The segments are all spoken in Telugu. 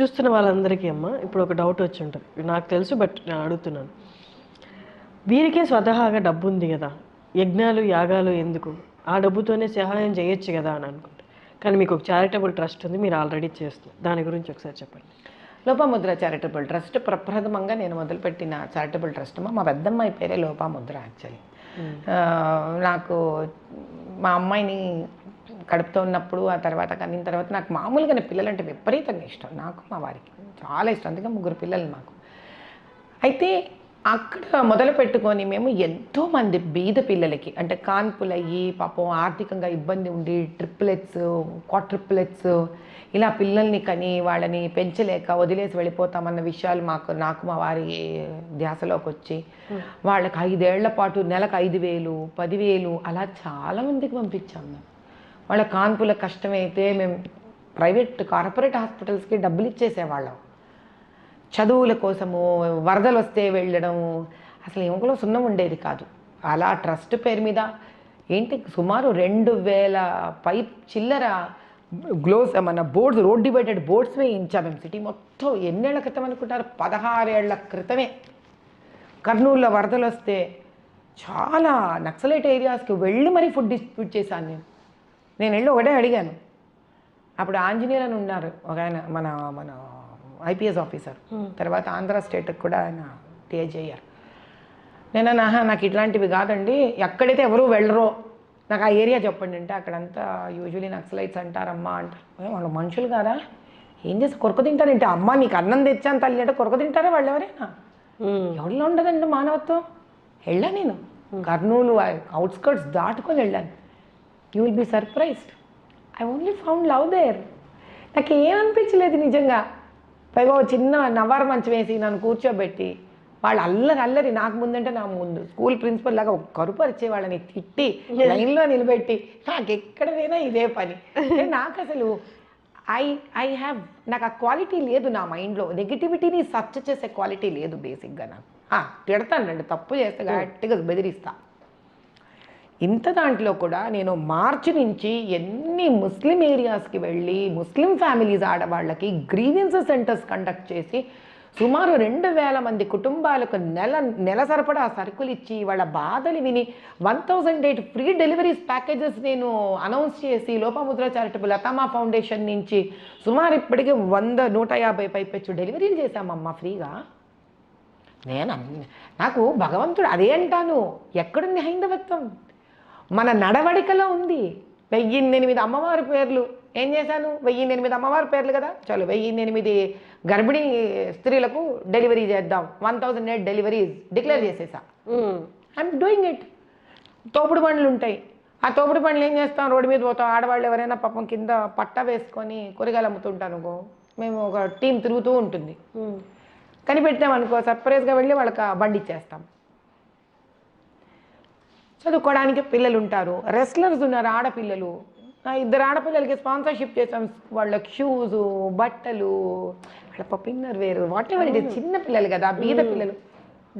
చూస్తున్న వాళ్ళందరికీ అమ్మ ఇప్పుడు ఒక డౌట్ వచ్చి ఉంటుంది. నాకు తెలుసు బట్ నేను అడుగుతున్నాను. వీరికే స్వతహాగా డబ్బు ఉంది కదా. యజ్ఞాలు యాగాలు ఎందుకు? ఆ డబ్బుతోనే సహాయం చేయొచ్చు కదా అని అనుకుంటా. కానీ మీకు ఒక చారిటబుల్ ట్రస్ట్ ఉంది మీరు ఆల్రెడీ చేస్తున్నారు. దాని గురించి ఒకసారి చెప్పండి. లోపాముద్ర చారిటబుల్ ట్రస్ట్ ప్రప్రథమంగా నేను మొదలుపెట్టిన చారిటబుల్ ట్రస్ట్ మా పెద్దమ్మాయి పేరే లోపాముద్ర యాక్చువల్లీ నాకు మా అమ్మాయిని కడుపుతో ఉన్నప్పుడు ఆ తర్వాత కనిన తర్వాత నాకు మామూలుగానే పిల్లలంటే విపరీతంగా ఇష్టం. నాకు మా వారికి చాలా ఇష్టం. అందుకే ముగ్గురు పిల్లలు మాకు. అయితే అక్కడ మొదలు పెట్టుకొని మేము ఎంతోమంది బీద పిల్లలకి అంటే కాన్పులయ్యి పాపం ఆర్థికంగా ఇబ్బంది ఉండి ట్రిప్లెట్స్ క్వాట్రిప్లెట్స్ ఇలా పిల్లల్ని కని వాళ్ళని పెంచలేక వదిలేసి వెళ్ళిపోతామన్న విషయాలు మాకు నాకు మా వారి ధ్యాసలోకి వచ్చి వాళ్ళకి ఐదేళ్ళ పాటు నెలకు ఐదు వేలు పదివేలు అలా చాలా మందికి పంపించాం మేము. వాళ్ళ కాన్పుల కష్టమైతే మేము ప్రైవేట్ కార్పొరేట్ హాస్పిటల్స్కి డబ్బులు ఇచ్చేసేవాళ్ళం. చదువుల కోసము వరదలు వస్తే వెళ్ళడం అసలు ఎముకలో సున్నం ఉండేది కాదు. అలా ట్రస్ట్ పేరు మీద ఏంటి సుమారు రెండు వేల పైప్ చిల్లర గ్లోవ్స్ మన బోర్డ్స్ రోడ్ డివైడెడ్ బోర్డ్స్ వేయించాం మేము. సిటీ మొత్తం ఎన్నేళ్ళ క్రితం అనుకుంటారు? పదహారేళ్ళ క్రితమే. కర్నూలులో వరదలు వస్తే చాలా నక్సలైట్ ఏరియాస్కి వెళ్ళి మరీ ఫుడ్ డిస్ట్రిబ్యూట్ చేశాను నేను. నేను వెళ్ళి ఒకటే అడిగాను. అప్పుడు ఆంజనేయులు అని ఉన్నారు. ఒక ఆయన మన మన ఐపీఎస్ ఆఫీసర్ తర్వాత ఆంధ్ర స్టేట్కి కూడా ఆయన టీహెచ్ అయ్యారు నేను నాకు ఇట్లాంటివి కాదండి. ఎక్కడైతే ఎవరు వెళ్ళరో నాకు ఆ ఏరియా చెప్పండి అంటే అక్కడంతా యూజువలీ నక్సలైట్స్ అంటారమ్మా అంటారు. వాళ్ళు మనుషులు కాదా? ఏం చేసి కొరక తింటారంటే అమ్మ నీకు అన్నం తెచ్చాను తల్లి అంటే కొరక తింటారా వాళ్ళు ఎవరైనా? ఎవరిలో ఉండదండి మానవత్వం? వెళ్ళా నేను. కర్నూలు అవుట్స్కర్ట్స్ దాటుకొని వెళ్ళాను. You will be surprised I only found love there నాకు ఏమనిపించలేదు నిజంగా. పైగా చిన్న నవారు మంచం వేసి నన్ను కూర్చోబెట్టి వాళ్ళు అల్లరి అల్లరి నాకు ముందంటే నా ముందు స్కూల్ ప్రిన్సిపల్ లాగా ఒక కరుపరిచే వాళ్ళని తిట్టి లైన్లో నిలబెట్టి నాకు ఎక్కడ పోయినా ఇదే పని. నాకు అసలు ఐ ఐ హ్యావ్ నాకు ఆ క్వాలిటీ లేదు నా మైండ్లో. నెగిటివిటీని సర్చ్ చేసే క్వాలిటీ లేదు బేసిక్గా నాకు. తిడతానండి తప్పు చేస్తే గట్టిగా బెదిరిస్తా. ఇంత దాంట్లో కూడా నేను మార్చి నుంచి ఎన్ని ముస్లిం ఏరియాస్కి వెళ్ళి ముస్లిం ఫ్యామిలీస్ ఆడవాళ్ళకి గ్రీవెన్సెస్ సెంటర్స్ కండక్ట్ చేసి సుమారు రెండు వేల మంది కుటుంబాలకు నెల నెల సరిపడా సరుకులు ఇచ్చి వాళ్ళ బాధలు విని one thousand eight free deliveries packages నేను అనౌన్స్ చేసి లోపముద్ర చారిటబుల్ అతమా ఫౌండేషన్ నుంచి సుమారు ఇప్పటికే వంద నూట యాభై పైపెచ్చు డెలివరీలు చేశామమ్మా ఫ్రీగా. నేను నాకు భగవంతుడు అదే అంటాను. ఎక్కడుంది హైందవత్వం? మన నడవడికలో ఉంది. వెయ్యిన్నెనిమిది అమ్మవారి పేర్లు. ఏం చేశాను? వెయ్యిన్నెనిమిది అమ్మవారి పేర్లు కదా? చలో వెయ్యిన్నెనిమిది గర్భిణీ స్త్రీలకు డెలివరీ చేద్దాం. One thousand eight deliveries declare చేసేసా. I'm doing it. తోపుడు బండ్లు ఉంటాయి. ఆ తోపుడు బండ్లు ఏం చేస్తాం? రోడ్డు మీద పోతాం. ఆడవాళ్ళు ఎవరైనా పాపం కింద పట్ట వేసుకొని కూరగాయలు అమ్ముతుంటాను అనుకో మేము ఒక టీం తిరుగుతూ ఉంటుంది. కనిపెట్టామనుకో సర్ప్రైజ్గా వెళ్ళి వాళ్ళకి ఆ బండి ఇచ్చేస్తాం. చదువుకోవడానికి పిల్లలు ఉంటారు. రెస్లర్స్ ఉన్నారు ఆడపిల్లలు. ఇద్దరు ఆడపిల్లలకి స్పాన్సర్షిప్ చేసాం వాళ్ళకి షూస్ బట్టలు వాళ్ళ పప్పిన్నర్ వేరు. వాట్ ఎవర్ ఇట్ చిన్న పిల్లలు కదా బీద పిల్లలు.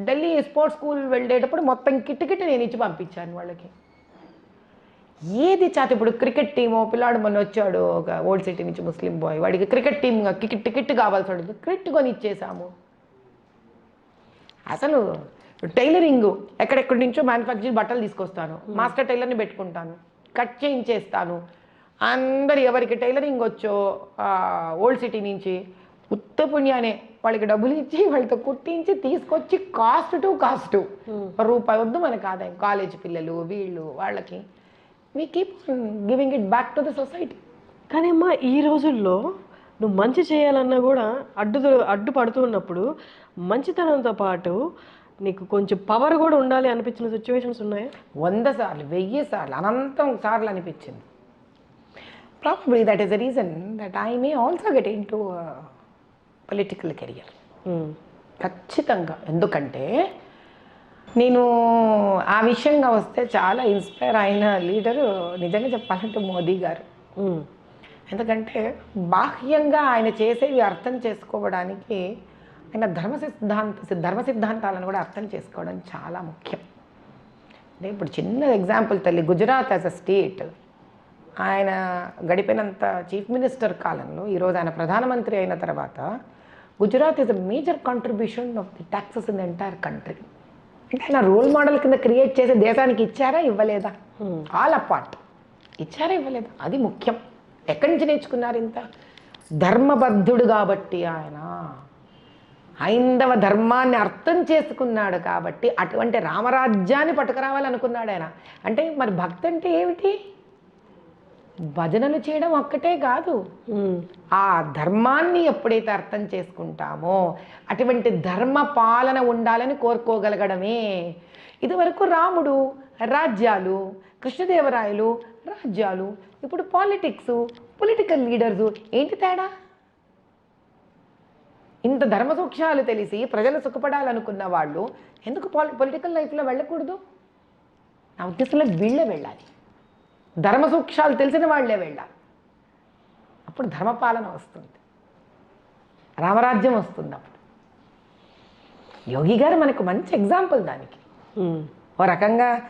ఢిల్లీ స్పోర్ట్స్ స్కూల్ వెళ్ళేటప్పుడు మొత్తం కిట్ కిట్ నేను ఇచ్చి పంపించాను వాళ్ళకి. ఏది చాత ఇప్పుడు క్రికెట్ టీము పిల్లాడు మొన్న వచ్చాడు ఒక ఓల్డ్ సిటీ నుంచి ముస్లిం బాయ్ వాడికి క్రికెట్ టీమ్ కిట్ టికెట్ కావాల్సి వాడికి క్రికెట్ కొని ఇచ్చేసాము అసలు టైలరింగ్ ఎక్కడెక్కడి నుంచో మ్యానుఫ్యాక్చరింగ్ బట్టలు తీసుకొస్తాను. మాస్టర్ టైలర్ని పెట్టుకుంటాను. కట్ చేయించేస్తాను. అందరు ఎవరికి టైలరింగ్ వచ్చో ఓల్డ్ సిటీ నుంచి ఉత్త పుణ్యానే వాళ్ళకి డబ్బులు ఇచ్చి వాళ్ళతో కుట్టించి తీసుకొచ్చి కాస్ట్ టు కాస్ట్. రూపాయి వద్దు మనకు ఆదాయం. కాలేజ్ పిల్లలు వీళ్ళు వాళ్ళకి. We keep giving it back to the society కానీ అమ్మా ఈ రోజుల్లో నువ్వు మంచి చేయాలన్నా కూడా అడ్డు అడ్డు పడుతూ ఉన్నప్పుడు మంచితనంతో పాటు నీకు కొంచెం పవర్ కూడా ఉండాలి అనిపించిన సిచ్యువేషన్స్ ఉన్నాయా? వంద సార్లు వెయ్యి సార్లు అనంతం సార్లు అనిపించింది. Probably that is the reason that I may also get into political career ఖచ్చితంగా. ఎందుకంటే నేను ఆ విషయంగా వస్తే చాలా ఇన్స్పైర్ అయిన లీడరు నిజంగా చెప్పాలంటే మోదీ గారు. ఎందుకంటే బాహ్యంగా ఆయన చేసేవి అర్థం చేసుకోవడానికి ఆయన ధర్మ సిద్ధాంత ధర్మ సిద్ధాంతాలను కూడా అర్థం చేసుకోవడం చాలా ముఖ్యం. అంటే ఇప్పుడు చిన్న ఎగ్జాంపుల్ తల్లి గుజరాత్ యాజ్ అ స్టేట్ ఆయన గడిపినంత చీఫ్ మినిస్టర్ కాలంలో ఈరోజు ఆయన ప్రధానమంత్రి అయిన తర్వాత Gujarat is a major contribution of the taxes in the entire country అంటే ఆయన రోల్ మోడల్ కింద క్రియేట్ చేసి దేశానికి ఇచ్చారా ఇవ్వలేదా? ఆల్ అపార్ట్ ఇచ్చారా ఇవ్వలేదా? అది ముఖ్యం. ఎక్కడి నుంచి నేర్చుకున్నారు ఇంత? ధర్మబద్ధుడు కాబట్టి ఆయన. హైందవ ధర్మాన్ని అర్థం చేసుకున్నాడు కాబట్టి అటువంటి రామరాజ్యాన్ని పట్టుకురావాలనుకున్నాడు ఆయన. అంటే మరి భక్తి అంటే ఏమిటి? భజనలు చేయడం ఒక్కటే కాదు. ఆ ధర్మాన్ని ఎప్పుడైతే అర్థం చేసుకుంటామో అటువంటి ధర్మ పాలన ఉండాలని కోరుకోగలగడమే. ఇదివరకు రాముడు రాజ్యాలు కృష్ణదేవరాయలు రాజ్యాలు ఇప్పుడు పాలిటిక్స్ పొలిటికల్ లీడర్సు ఏంటి తేడా? ఇంత ధర్మ సూక్ష్మాలు తెలిసి ప్రజలు సుఖపడాలనుకున్న వాళ్ళు ఎందుకు పాలి పొలిటికల్ లైఫ్లో వెళ్ళకూడదు? నా ఉద్దేశంలో వీళ్ళే వెళ్ళాలి. ధర్మ సూక్ష్మాలు తెలిసిన వాళ్ళే వెళ్ళాలి. అప్పుడు ధర్మపాలన వస్తుంది. రామరాజ్యం వస్తుంది అప్పుడు. యోగి గారు మనకు మంచి ఎగ్జాంపుల్ దానికి. ఓ రకంగా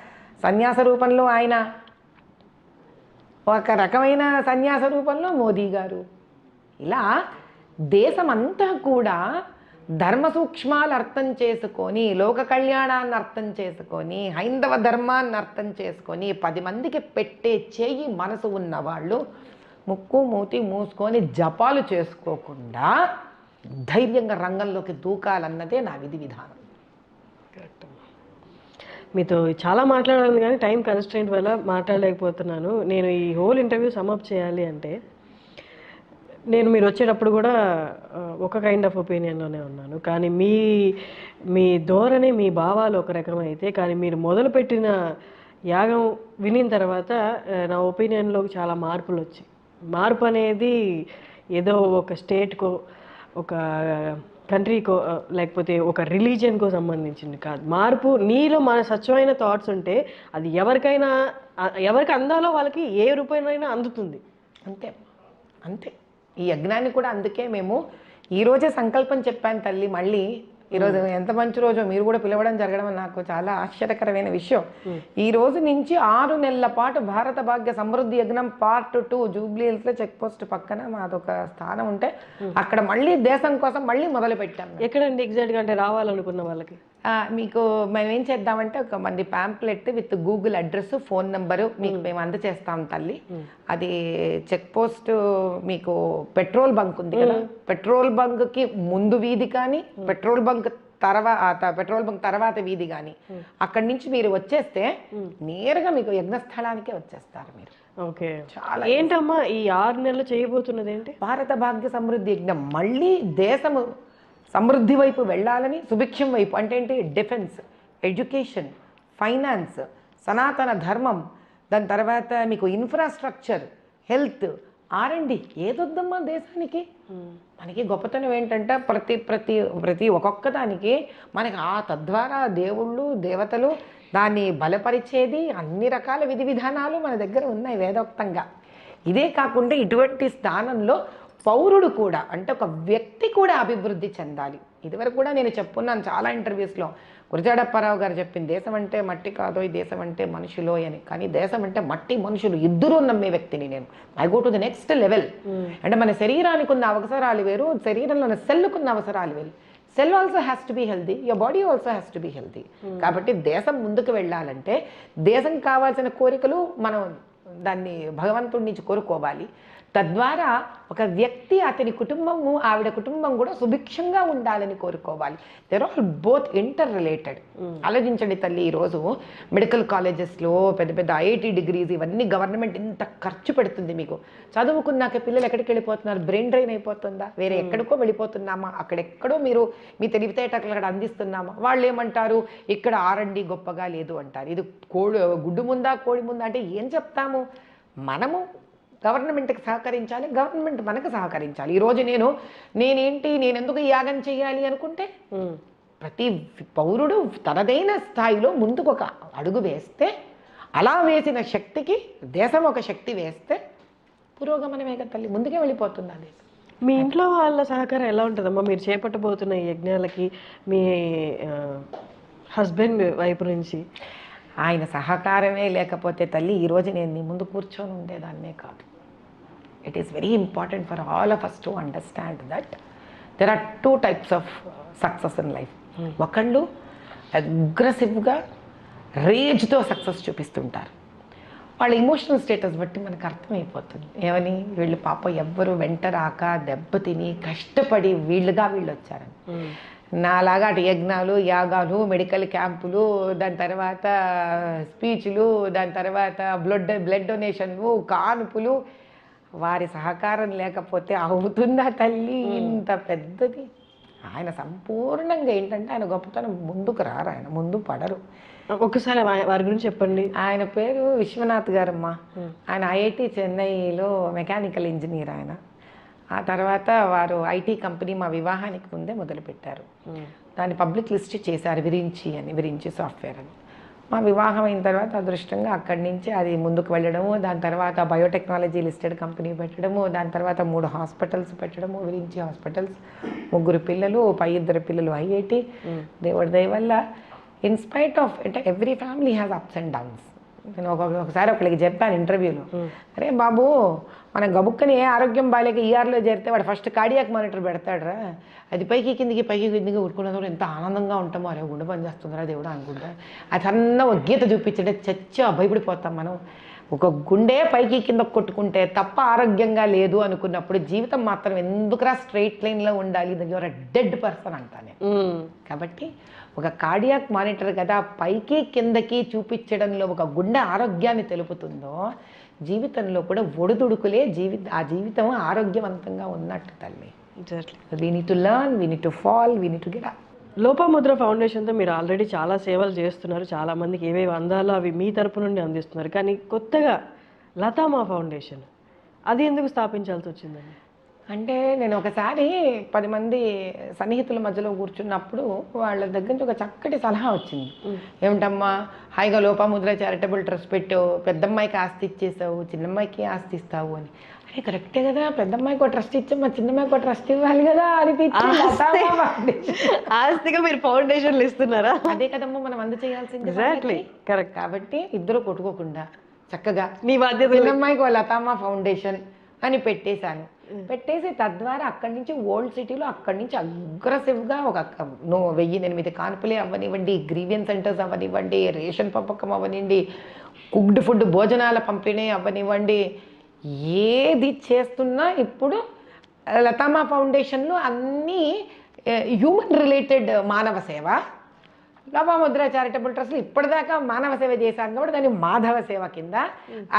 సన్యాస రూపంలో ఆయన ఒక రకమైన సన్యాస రూపంలో మోదీ గారు. ఇలా దేశమంతా కూడా ధర్మ సూక్ష్మాలు అర్థం చేసుకొని లోక కళ్యాణాన్ని అర్థం చేసుకొని హైందవ ధర్మాన్ని అర్థం చేసుకొని పది మందికి పెట్టే చేయి మనసు ఉన్నవాళ్ళు ముక్కు మూతి మూసుకొని జపాలు చేసుకోకుండా ధైర్యంగా రంగంలోకి దూకాలన్నదే నా విధి విధానం. కరెక్ట్ మీతో చాలా మాట్లాడాలి కానీ టైం కన్స్టెంట్ వల్ల మాట్లాడలేకపోతున్నాను. నేను ఈ హోల్ ఇంటర్వ్యూ సమప్ చేయాలి అంటే నేను మీరు వచ్చేటప్పుడు కూడా ఒక కైండ్ ఆఫ్ ఒపీనియన్లోనే ఉన్నాను. కానీ మీ మీ ధోరణి మీ భావాలు ఒక రకమైతే కానీ మీరు మొదలుపెట్టిన యాగం వినిన తర్వాత నా ఒపీనియన్లో చాలా మార్పులు వచ్చాయి. మార్పు అనేది ఏదో ఒక స్టేట్కో ఒక కంట్రీకో లేకపోతే ఒక రిలీజియన్కో సంబంధించింది కాదు. మార్పు నీలో మన స్వచ్ఛమైన థాట్స్ ఉంటే అది ఎవరికైనా ఎవరికి అందాలో వాళ్ళకి ఏ రూపాయనైనా అందుతుంది. అంతే. అంతే. ఈ యజ్ఞాన్ని కూడా అందుకే మేము ఈ రోజే సంకల్పం చెప్పాను తల్లి మళ్ళీ ఈరోజు ఎంత మంచి రోజో మీరు కూడా పిలవడం జరగడం నాకు చాలా ఆశ్చర్యకరమైన విషయం. ఈ రోజు నుంచి ఆరు నెలల పాటు భారత భాగ్య సమృద్ధి యజ్ఞం పార్ట్ టూ జూబ్లీహిల్స్లో చెక్ పోస్ట్ పక్కన మాదొక స్థానం ఉంటే అక్కడ మళ్ళీ దేశం కోసం మళ్ళీ మొదలు పెట్టాం ఎక్కడండి ఎగ్జాక్ట్గా అంటే రావాలనుకున్న వాళ్ళకి? మీకు మేము ఏం చేద్దామంటే ఒక మంది pamphlet with Google address phone number మీకు మేము. అందచేస్తాం తల్లి. అది చెక్ పోస్ట్ మీకు పెట్రోల్ బంక్ ఉంది కదా. పెట్రోల్ బంక్కి ముందు వీధి కానీ పెట్రోల్ బంక్ తర్వాత పెట్రోల్ బంక్ తర్వాత వీధి కానీ అక్కడి నుంచి మీరు వచ్చేస్తే నేరుగా మీకు యజ్ఞస్థలానికే వచ్చేస్తారు మీరు. ఓకే. చాలా ఏంటమ్మా ఈ ఆరు నెలలు చేయబోతున్నది ఏంటి భారత భాగ్య సమృద్ధి యజ్ఞం. మళ్ళీ దేశము సమృద్ధి వైపు వెళ్ళాలని సుభిక్షం వైపు అంటే ఏంటి? డిఫెన్స్ ఎడ్యుకేషన్ ఫైనాన్స్ సనాతన ధర్మం. దాని తర్వాత మీకు ఇన్ఫ్రాస్ట్రక్చర్ హెల్త్ ఆర్ఎండి ఏదొద్దమ్మా దేశానికి? మనకి గొప్పతనం ఏంటంటే ప్రతి ప్రతి ప్రతి ఒక్కొక్క దానికి మనకి ఆ తద్వారా దేవుళ్ళు దేవతలు దాన్ని బలపరిచేది అన్ని రకాల విధి విధానాలు మన దగ్గర ఉన్నాయి వేదోక్తంగా. ఇదే కాకుండా ఇటువంటి స్థానంలో పౌరుడు కూడా అంటే ఒక వ్యక్తి కూడా అభివృద్ధి చెందాలి. ఇదివరకు కూడా నేను చెప్పున్నాను చాలా ఇంటర్వ్యూస్లో గురజాడప్పారావు గారు చెప్పింది దేశం అంటే మట్టి కాదో ఈ దేశం అంటే మనుషులో అని. కానీ దేశం అంటే మట్టి మనుషులు ఇద్దరూ నమ్మే వ్యక్తిని నేను. I go to the next level అంటే మన శరీరానికి ఉన్న అవసరాలు వేరు శరీరంలో ఉన్న సెల్లుకున్న అవసరాలు వేరు. Cell also has to be healthy your body also has to be healthy కాబట్టి దేశం ముందుకు వెళ్ళాలంటే దేశం కావాల్సిన కోరికలు మనం దాన్ని భగవంతుడి నుంచి కోరుకోవాలి. తద్వారా ఒక వ్యక్తి అతని కుటుంబము ఆవిడ కుటుంబం కూడా సుభిక్షంగా ఉండాలని కోరుకోవాలి. They're all both interrelated ఆలోచించండి తల్లి ఈరోజు మెడికల్ కాలేజెస్లో పెద్ద పెద్ద ఐఐటి డిగ్రీస్ ఇవన్నీ గవర్నమెంట్ ఇంత ఖర్చు పెడుతుంది మీకు. చదువుకున్నాక పిల్లలు ఎక్కడికి వెళ్ళిపోతున్నారు? బ్రెయిన్ డ్రైన్ అయిపోతుందా? వేరే ఎక్కడికో వెళ్ళిపోతున్నామా? అక్కడెక్కడో మీరు మీ తెలివితేటలు అక్కడ అందిస్తున్నామా? వాళ్ళు ఏమంటారు ఇక్కడ ఆరండి గొప్పగా లేదు అంటారు. ఇది కోడి గుడ్డు ముందా కోడి ముందా అంటే ఏం చెప్తాము? మనము గవర్నమెంట్కి సహకరించాలి గవర్నమెంట్ మనకు సహకరించాలి. ఈరోజు నేను నేనేంటి నేను ఎందుకు యాగం చేయాలి అనుకుంటే ప్రతి పౌరుడు తనదైన స్థాయిలో ముందుకు ఒక అడుగు వేస్తే అలా వేసిన శక్తికి దేశం ఒక శక్తి వేస్తే పురోగమనమే కదా తల్లి ముందుకే వెళ్ళిపోతుంది దేశం మీ ఇంట్లో వాళ్ళ సహకారం ఎలా ఉంటుందమ్మా? మీరు చేపట్టబోతున్న యజ్ఞాలకి మీ హస్బెండ్ వైపు నుంచి? ఆయన సహకారమే లేకపోతే తల్లి ఈరోజు నేను నీ ముందు కూర్చొని ఉండేదాన్నే కాదు. It is very important for all of us to understand that there are two types of success in life ఒకళ్ళు అగ్రెసివ్గా రేజ్తో సక్సెస్ చూపిస్తుంటారు. వాళ్ళ ఇమోషనల్ స్టేటస్ బట్టి మనకు అర్థమైపోతుంది. ఏమని? వీళ్ళు పాప ఎవ్వరు వెంట రాక దెబ్బతిని కష్టపడి వీళ్ళుగా వీళ్ళు వచ్చారని. నాలాగా అటు యజ్ఞాలు యాగాలు మెడికల్ క్యాంపులు దాని తర్వాత స్పీచ్లు దాని తర్వాత బ్లడ్ బ్లడ్ డొనేషన్లు కానుపులు. వారి సహకారం లేకపోతే అవుతుందా తల్లి? ఇంత పెద్దది. ఆయన సంపూర్ణంగా ఏంటంటే ఆయన గొప్పతనం ముందుకు రారు ఆయన ముందు పడరు. ఒకసారి వా- వారి గురించి చెప్పండి. ఆయన పేరు విశ్వనాథ్ గారమ్మ. ఆయన ఐఐటి చెన్నైలో మెకానికల్ ఇంజనీర్ ఆయన. ఆ తర్వాత వారు ఐటీ కంపెనీ మా వివాహానికి ముందే మొదలుపెట్టారు. దాన్ని పబ్లిక్ లిస్ట్ చేశారు విరించి అని విరించి సాఫ్ట్వేర్ అని. మా వివాహం అయిన తర్వాత అదృష్టంగా అక్కడి నుంచి అది ముందుకు వెళ్ళడము దాని తర్వాత బయోటెక్నాలజీ లిస్టెడ్ కంపెనీ పెట్టడము దాని తర్వాత మూడు హాస్పిటల్స్ పెట్టడము విరించి హాస్పిటల్స్ ముగ్గురు పిల్లలు పై ఇద్దరు పిల్లలు ఐఐటి దేవుడి దయ వల్ల ఇన్స్పైట్ ఆఫ్ అంటే every family has ups and downs. నేను ఒక ఒకసారి ఒకరికి చెప్పాను ఇంటర్వ్యూలో. అరే బాబు మన గబుక్కని ఏ ఆరోగ్యం బాగాలేక ఈఆర్లో చేరితే వాడు ఫస్ట్ కార్డియాక్ మానిటర్ పెడతాడురా. అది పైకి కిందికి పైకి కిందికి ఉడుకున్నప్పుడు ఎంత ఆనందంగా ఉంటామో. అరే గుండె పని చేస్తుందిరా దేవుడు అనుకుంటా. అది సన్న ఒక గీత చూపించంటే చచ్చా భయపడిపోతాం మనం. ఒక గుండె పైకి కింద కొట్టుకుంటే తప్ప ఆరోగ్యంగా లేదు అనుకున్నప్పుడు జీవితం మాత్రం ఎందుకురా స్ట్రైట్ లైన్లో ఉండాలి? యువర్ డెడ్ పర్సన్ అంటా నేను. కాబట్టి ఒక కార్డియాక్ మానిటర్ కదా పైకి కిందకి చూపించడంలో ఒక గుండె ఆరోగ్యాన్ని తెలుపుతుందో జీవితంలో కూడా ఒడిదుడుకులే జీవిత ఆ జీవితం ఆరోగ్యవంతంగా ఉన్నట్టు తల్లి. We need to learn we need to fall we need to get Lopamudra ఫౌండేషన్తో మీరు ఆల్రెడీ చాలా సేవలు చేస్తున్నారు. చాలా మందికి ఏవేవి అందాలో అవి మీ తరపు నుండి అందిస్తున్నారు. కానీ కొత్తగా లతామా ఫౌండేషన్ అది ఎందుకు స్థాపించాల్సి వచ్చిందండి? అంటే నేను ఒకసారి పది మంది సన్నిహితుల మధ్యలో కూర్చున్నప్పుడు వాళ్ళ దగ్గర నుంచి ఒక చక్కటి సలహా వచ్చింది. ఏమిటమ్మా హాయిగా లోపాముద్ర చారిటబుల్ ట్రస్ట్ పెట్టు పెద్దమ్మాయికి ఆస్తి ఇచ్చేసావు చిన్నమ్మాయికి ఆస్తి ఇస్తావు అని. అరే కరెక్టే కదా పెద్దమ్మాయికి ఒక ట్రస్ట్ ఇచ్చాం మా చిన్నమ్మాయికి ఒక ట్రస్ట్ ఇవ్వాలి కదా అనిపించింది. ఆస్తిగా మీరు ఫౌండేషన్లు ఇస్తున్నారా? అదే కదమ్మా మనం అందు చేయాల్సింది ఎగ్జాక్ట్లీ. కరెక్ట్ కాబట్టి ఇద్దరు కొట్టుకోకుండా చక్కగా మీ బాధ్యత చిన్నమ్మాయికి ఓ లతామా ఫౌండేషన్ అని పెట్టేశాను. పెట్టేసి తద్వారా అక్కడి నుంచి ఓల్డ్ సిటీలో అక్కడి నుంచి అగ్రెసివ్గా ఒక నువ్వు వెయ్యి ఎనిమిది కాన్పులే అవ్వనివ్వండి గ్రీవియన్ సెంటర్స్ అవ్వనివ్వండి రేషన్ పంపకం అవ్వనివ్వండి కుక్డ్ ఫుడ్ భోజనాల పంపిణీ అవ్వనివ్వండి. ఏది చేస్తున్నా ఇప్పుడు లతామా ఫౌండేషన్లో అన్నీ హ్యూమన్ రిలేటెడ్ మానవ సేవ లోపాముద్ర చారిటబుల్ ట్రస్ట్ ఇప్పటిదాకా మానవ సేవ చేశాను కాబట్టి దాన్ని మాధవ సేవ కింద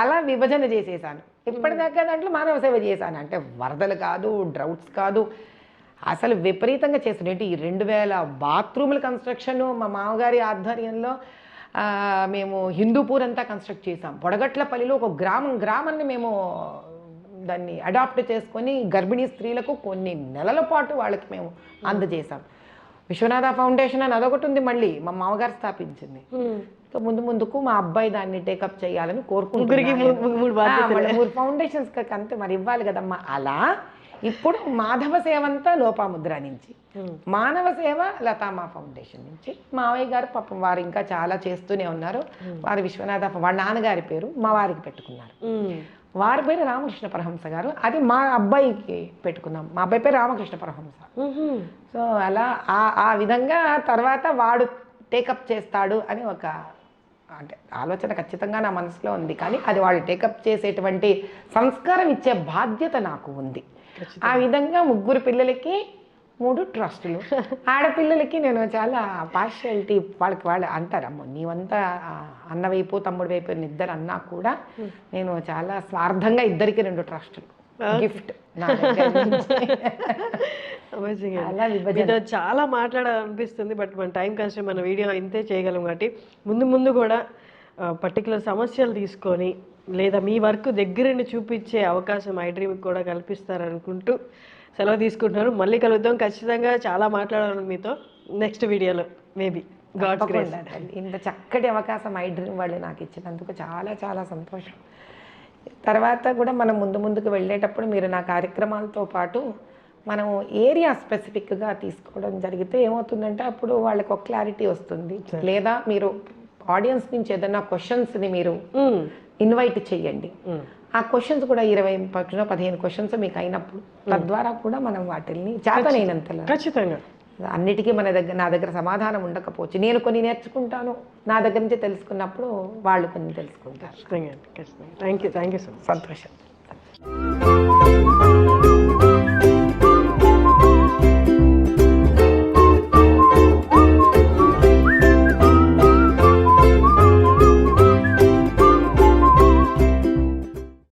అలా విభజన చేసేసాను. ఇప్పటిదాకా దాంట్లో మానవ సేవ చేశాను. అంటే వరదలు కాదు డ్రౌట్స్ కాదు. అసలు విపరీతంగా చేస్తున్నాయి ఏంటి? ఈ రెండు వేల బాత్రూముల కన్స్ట్రక్షన్ మా మామగారి ఆధ్వర్యంలో మేము హిందూపూర్ అంతా కన్స్ట్రక్ట్ చేసాం పొడగట్లపల్లిలో ఒక గ్రామం గ్రామాన్ని మేము దాన్ని అడాప్ట్ చేసుకొని గర్భిణీ స్త్రీలకు కొన్ని నెలల పాటు వాళ్ళకి మేము అందజేశాం. విశ్వనాథ ఫౌండేషన్ అని అదొకటి ఉంది మళ్ళీ మా మామగారు స్థాపించింది. ముందు ముందుకు మా అబ్బాయి దాన్ని టేకప్ చేయాలని మూ- మూడు ఫౌండేషన్స్ అంతే మరి ఇవ్వాలి కదమ్మా. అలా ఇప్పుడు మాధవ సేవ అంతా లోపాముద్ర నుంచి. మానవ సేవ లతామా ఫౌండేషన్ నుంచి. మావయ్య గారు పాపం వారు ఇంకా చాలా చేస్తూనే ఉన్నారు. వారి విశ్వనాథ వాళ్ళ నాన్నగారి పేరు మా వారికి పెట్టుకున్నారు. వారి పేరు రామకృష్ణ పరహంస గారు. అది మా అబ్బాయికి పెట్టుకున్నాం. మా అబ్బాయి పేరు రామకృష్ణ పరహంస. సో అలా ఆ ఆ విధంగా తర్వాత వాడు టేకప్ చేస్తాడు అని ఒక అంటే ఆలోచన ఖచ్చితంగా నా మనసులో ఉంది కానీ అది వాడు టేకప్ చేసేటువంటి సంస్కారం ఇచ్చే బాధ్యత నాకు ఉంది. ఆ విధంగా ముగ్గురు పిల్లలకి మూడు ట్రస్టులు. ఆడపిల్లలకి నేను చాలా పార్షియాలిటీ వాళ్ళకి వాళ్ళు అంటారు అమ్మో నీవంతా అన్న వైపు తమ్ముడు వైపు ఇద్దరు అన్నా కూడా నేను చాలా స్వార్థంగా ఇద్దరికి రెండు ట్రస్టులు. గిఫ్ట్ మీతో చాలా మాట్లాడాలనిపిస్తుంది బట్ మన టైం కష్టం మన వీడియో ఇంతే చేయగలం కాబట్టి ముందు ముందు కూడా పర్టికులర్ సమస్యలు తీసుకొని లేదా మీ వర్క్ దగ్గరుండి చూపించే అవకాశం ఐ డ్రీమ్కి కూడా కల్పిస్తారనుకుంటూ సెలవు తీసుకుంటున్నారు మళ్ళీ కలుద్దాం. ఖచ్చితంగా చాలా మాట్లాడాలి మీతో నెక్స్ట్ వీడియోలో మేబీ. తల్లి. ఇంత చక్కటి అవకాశం ఐ డ్రీమ్ వాళ్ళు నాకు ఇచ్చినందుకు చాలా చాలా సంతోషం. తర్వాత కూడా మనం ముందు ముందుకు వెళ్ళేటప్పుడు మీరు నా కార్యక్రమాలతో పాటు మనం ఏరియా స్పెసిఫిక్గా తీసుకోవడం జరిగితే ఏమవుతుందంటే అప్పుడు వాళ్ళకి ఒక క్లారిటీ వస్తుంది. లేదా మీరు ఆడియన్స్ నుంచి ఏదైనా క్వశ్చన్స్ని మీరు. ఇన్వైట్ చేయండి. ఆ క్వశ్చన్స్ కూడా ఇరవై పక్షున పదిహేను క్వశ్చన్స్ మీకు అయినప్పుడు తద్వారా కూడా మనం వాటిని చేతనైనంతలో ఖచ్చితంగా. అన్నిటికీ మన దగ్గర నా దగ్గర సమాధానం ఉండకపోవచ్చు. నేను కొన్ని నేర్చుకుంటాను నా దగ్గర నుంచి తెలుసుకున్నప్పుడు వాళ్ళు కొన్ని తెలుసుకుంటారు. Thank you thank you so సంతోషం.